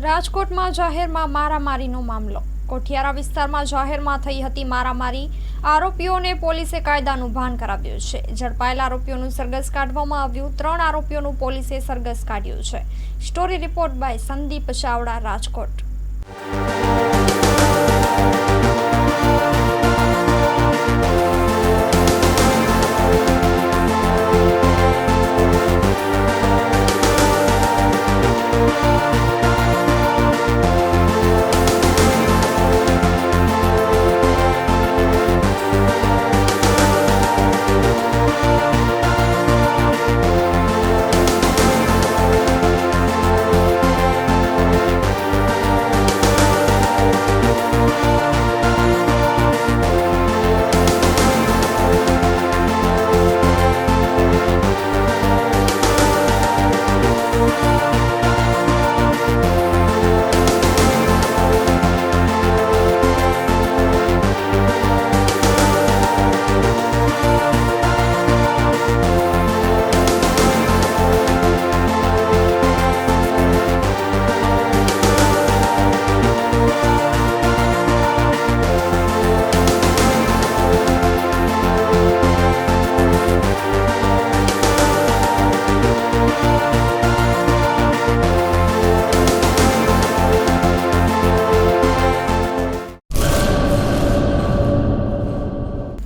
રાજકોટમાં જાહેરમાં મારામારીનો મામલો. કોઠિયારા વિસ્તારમાં જાહેરમાં થઈ હતી મારામારી. આરોપીઓને પોલીસે કાયદાનું ભાન કરાવ્યું છે. ઝડપાયેલા આરોપીઓનું સરગસ કાઢવામાં આવ્યું. ત્રણ આરોપીઓનું પોલીસે સરગસ કાઢ્યું છે. Story report by Sandeep Chavda, Rajkot.